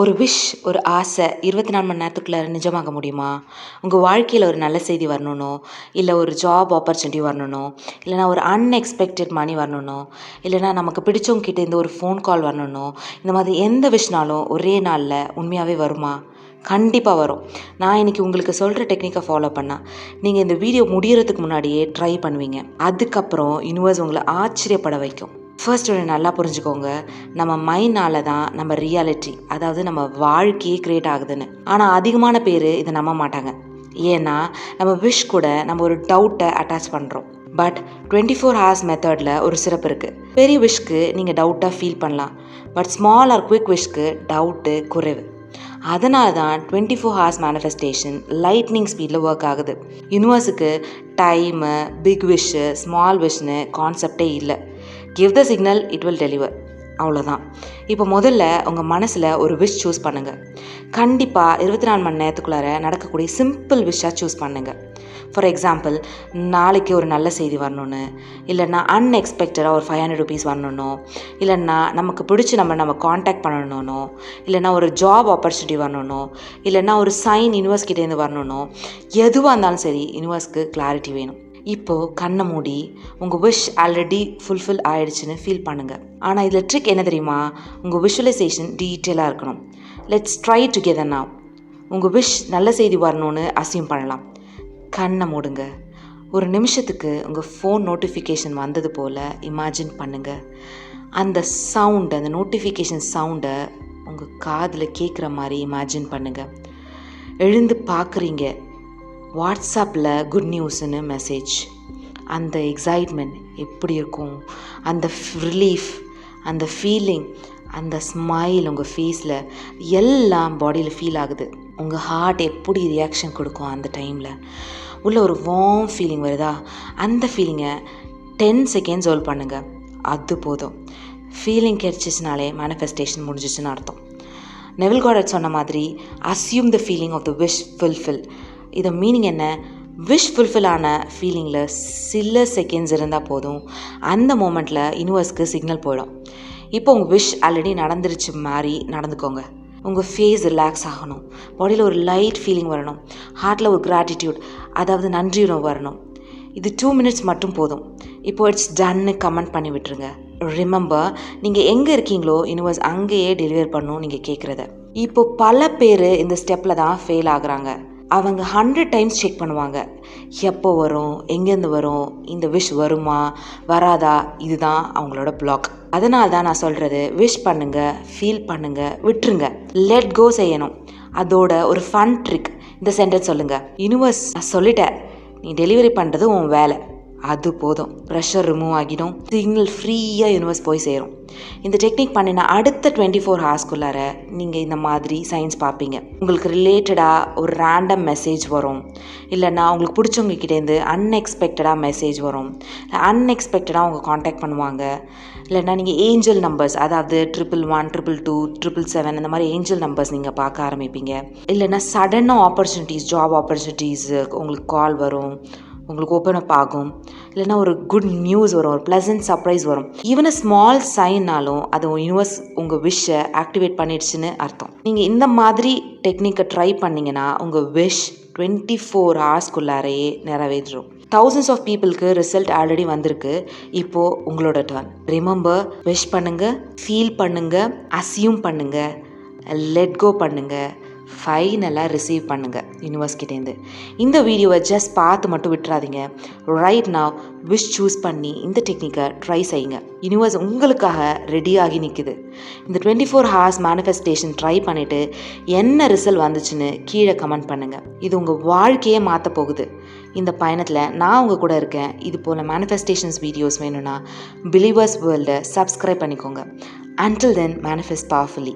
ஒரு விஷ் ஒரு ஆசை இருபத்தி நாலு மணி நேரத்துக்குள்ளே நிஜமாக்க முடியுமா? உங்கள் வாழ்க்கையில் ஒரு நல்ல செய்தி வரணுனோ இல்லை ஒரு ஜாப் ஆப்பர்ச்சுனிட்டி வரணுனோ இல்லைனா ஒரு அன்எக்ஸ்பெக்டட் மணி வரணுனோ இல்லைனா நமக்கு பிடிச்சவங்க கிட்டே இந்த ஒரு ஃபோன் கால் வரணுனோ இந்த மாதிரி எந்த விஷனாலும் ஒரே நாளில் உண்மையாகவே வருமா? கண்டிப்பாக வரும். நான் இன்றைக்கி உங்களுக்கு சொல்கிற டெக்னிக்கை ஃபாலோ பண்ணால் நீங்கள் இந்த வீடியோ முடிகிறதுக்கு முன்னாடியே ட்ரை பண்ணுவீங்க. அதுக்கப்புறம் யூனிவர்ஸ் உங்களை ஆச்சரியப்பட வைக்கும். ஃபர்ஸ்ட் ஒன்று நல்லா புரிஞ்சுக்கோங்க. நம்ம மைண்டால தான் நம்ம ரியாலிட்டி அதாவது நம்ம வாழ்க்கையே க்ரியேட் ஆகுதுன்னு. ஆனால் அதிகமான பேர் இதை நம்ப மாட்டாங்க. ஏன்னா நம்ம விஷ் கூட நம்ம ஒரு டவுட்டை அட்டாச் பண்ணுறோம் பட் டுவெண்ட்டி ஃபோர் ஹவர்ஸ் மெத்தடில் ஒரு சிறப்பு இருக்குது பெரிய விஷக்கு நீங்கள் டவுட்டாக ஃபீல் பண்ணலாம். பட் ஸ்மால் ஆர் குவிக் விஷ்க்கு டவுட்டு குறைவு. அதனால தான் twenty four hours manifestation lightning ஸ்பீடில் ஒர்க் ஆகுது. யூனிவர்ஸுக்கு டைமு பிக் விஷ்ஷு ஸ்மால் விஷ்னு கான்செப்டே இல்லை. Give the signal it will deliver அவ்வளோதான் இப்போ முதல்ல உங்கள் மனசில் ஒரு விஷ் சூஸ் பண்ணுங்கள் கண்டிப்பாக இருபத்தி நாலு மணி நேரத்துக்குள்ளார நடக்கக்கூடிய சிம்பிள் விஷாக சூஸ் பண்ணுங்கள் ஃபார் எக்ஸாம்பிள் நாளைக்கு ஒரு நல்ல செய்தி வரணுன்னு இல்லைன்னா அன்எக்ஸ்பெக்டடாக ஒரு ஃபைவ் ஹண்ட்ரட் ருபீஸ் வரணுன்னோ இல்லைன்னா நமக்கு பிடிச்சி நம்ம நம்ம காண்டாக்ட் பண்ணணுன்னோ இல்லைன்னா ஒரு ஜாப் ஆப்பர்ச்சுனிட்டி வரணுன்னோ இல்லைன்னா ஒரு சைன் யூனிவர்ஸ்கிட்டேருந்து வரணுன்னோ எதுவாக இருந்தாலும் சரி யூனிவர்ஸ்க்கு கிளாரிட்டி வேணும். இப்போது கண்ணை மூடி உங்கள் விஷ் ஆல்ரெடி ஃபுல்ஃபில் ஆயிடுச்சுன்னு ஃபீல் பண்ணுங்கள் ஆனால் இதில் ட்ரிக் என்ன தெரியுமா? உங்கள் விஷுவலைசேஷன் டீட்டெயிலாக இருக்கணும். Let's try together now. உங்கள் விஷ் நல்ல செய்தி வரணும்னு அசியம் பண்ணலாம். கண்ணை மூடுங்க. ஒரு நிமிஷத்துக்கு உங்கள் ஃபோன் நோட்டிஃபிகேஷன் வந்தது போல் இமேஜின் பண்ணுங்கள் அந்த சவுண்ட் அந்த நோட்டிஃபிகேஷன் சவுண்டை உங்கள் காதில் கேட்குற மாதிரி இமேஜின் பண்ணுங்கள் எழுந்து பார்க்குறீங்க வாட்ஸ்அப்பில் குட் நியூஸ்னு மெசேஜ் அந்த எக்ஸைட்மெண்ட் எப்படி இருக்கும்? அந்த ரிலீஃப் அந்த ஃபீலிங் அந்த ஸ்மைல் உங்கள் ஃபேஸில் எல்லாம் பாடியில் ஃபீல் ஆகுது. உங்கள் ஹார்ட் எப்படி ரியாக்ஷன் கொடுக்கும் அந்த டைமில் உள்ள ஒரு வார்ம் ஃபீலிங் வருதா? அந்த ஃபீலிங்கை டென் செகண்ட்ஸ் ஹோல்ட் பண்ணுங்கள் அது போதும். ஃபீலிங் கிடச்சிச்சினாலே மேனிஃபெஸ்டேஷன் முடிஞ்சிச்சுன்னு அர்த்தம். நெவில் காடட் சொன்ன மாதிரி assume the feeling of the wish fulfil இதை மீனிங் என்ன? விஷ் ஃபுல்ஃபில் ஆன ஃபீலிங்கில் சில செகண்ட்ஸ் இருந்தால் போதும். அந்த மூமெண்ட்டில் யூனிவர்ஸ்க்கு சிக்னல் போயிடும். இப்போ உங்கள் விஷ் ஆல்ரெடி நடந்துருச்சு மாதிரி நடந்துக்கோங்க. உங்கள் ஃபேஸ் ரிலாக்ஸ் ஆகணும். பாடியில் ஒரு லைட் ஃபீலிங் வரணும். ஹார்ட்டில் ஒரு கிராட்டிடியூட் அதாவது நன்றி வரணும். இது டூ மினிட்ஸ் மட்டும் போதும். இப்போ இட்ஸ் டன்னு கமெண்ட் பண்ணி விட்டுருங்க. ரிமெம்பர் நீங்கள் எங்கே இருக்கீங்களோ யூனிவர்ஸ் அங்கேயே டெலிவர் பண்ணணும் நீங்கள் கேட்குறத இப்போ பல பேர் இந்த ஸ்டெப்பில் தான் ஃபெயில் ஆகுறாங்க. அவங்க ஹண்ட்ரட் டைம்ஸ் செக் பண்ணுவாங்க. எப்போ வரும்? எங்கேருந்து வரும்? இந்த விஷ் வருமா? வராதா? இதுதான் அவங்களோட பிளாக் அதனால தான் நான் சொல்கிறது விஷ் பண்ணுங்கள் ஃபீல் பண்ணுங்கள் விட்டுருங்க. லெட் கோ செய்யணும். அதோட ஒரு ஃபன் ட்ரிக் இந்த சென்டென்ஸ் சொல்லுங்கள் யூனிவர்ஸ் நான் சொல்லிட்டேன். நீ டெலிவரி பண்ணுறது உன் வேலை. அது போதும். ப்ரெஷர் ரிமூவ் ஆகிடும். சிக்னல் ஃப்ரீயாக யூனிவர்ஸ் போய் சேரும். இந்த டெக்னிக் பண்ணின அடுத்த டுவெண்ட்டி ஃபோர் ஹார்ஸ்குள்ளார நீங்கள் இந்த மாதிரி சயின்ஸ் பார்ப்பீங்க. உங்களுக்கு ரிலேட்டடாக ஒரு ரேண்டம் மெசேஜ் வரும். இல்லைன்னா உங்களுக்கு பிடிச்சவங்க கிட்டேருந்து அன்எக்ஸ்பெக்டடாக மெசேஜ் வரும். அன்எக்ஸ்பெக்டடாக அவங்க காண்டாக்ட் பண்ணுவாங்க. இல்லைன்னா நீங்கள் ஏஞ்சல் நம்பர்ஸ் அதாவது triple one triple two triple seven இந்த மாதிரி ஏஞ்சல் நம்பர்ஸ் நீங்கள் பார்க்க ஆரம்பிப்பீங்க. இல்லைன்னா சடனாக ஆப்பர்ச்சுனிட்டிஸ் ஜாப் ஆப்பர்ச்சுனிட்டிஸ் உங்களுக்கு கால் வரும். உங்களுக்கு ஓப்பன் அப் ஆகும். இல்லைன்னா ஒரு குட் நியூஸ் வரும் ஒரு ப்ளசன்ட் சர்ப்ரைஸ் வரும். ஈவன் அ ஸ்மால் சைன்னாலும் அது யூனிவர்ஸ் உங்கள் விஷை ஆக்டிவேட் பண்ணிடுச்சுன்னு அர்த்தம். நீங்கள் இந்த மாதிரி டெக்னிக்கை ட்ரை பண்ணிங்கன்னா உங்கள் விஷ் டுவெண்ட்டி ஃபோர் ஹவர்ஸ்க்குள்ளாரையே நிறைவேற்றும் தௌசண்ட்ஸ் ஆஃப் பீப்புளுக்கு ரிசல்ட் ஆல்ரெடி வந்திருக்கு. இப்போது உங்களோட டர்ன் ரிமெம்பர் விஷ் பண்ணுங்கள் ஃபீல் பண்ணுங்கள் அசியூம் பண்ணுங்கள் லெட் கோ பண்ணுங்கள் ஃபைனலாக ரிசீவ் பண்ணுங்கள் யூனிவர்ஸ்கிட்டேருந்து இந்த வீடியோவை ஜஸ்ட் பார்த்து மட்டும் விட்டுறாதீங்க. ரைட் நான் விஷ் சூஸ் பண்ணி இந்த டெக்னிக்கை ட்ரை செய்யுங்க. யூனிவர்ஸ் உங்களுக்காக ரெடியாகி நிற்குது இந்த twenty four hours manifestation try பண்ணிவிட்டு என்ன ரிசல்ட் வந்துச்சுன்னு கீழே கமெண்ட் பண்ணுங்கள் இது உங்கள் வாழ்க்கையே மாற்ற போகுது. இந்த பயணத்தில் நான் உங்கள் கூட இருக்கேன். இது போல் மேனிஃபெஸ்டேஷன்ஸ் வீடியோஸ் வேணும்னா பிலீவர்ஸ் வேர்ல்டை சப்ஸ்கிரைப் பண்ணிக்கோங்க. Until then manifest powerfully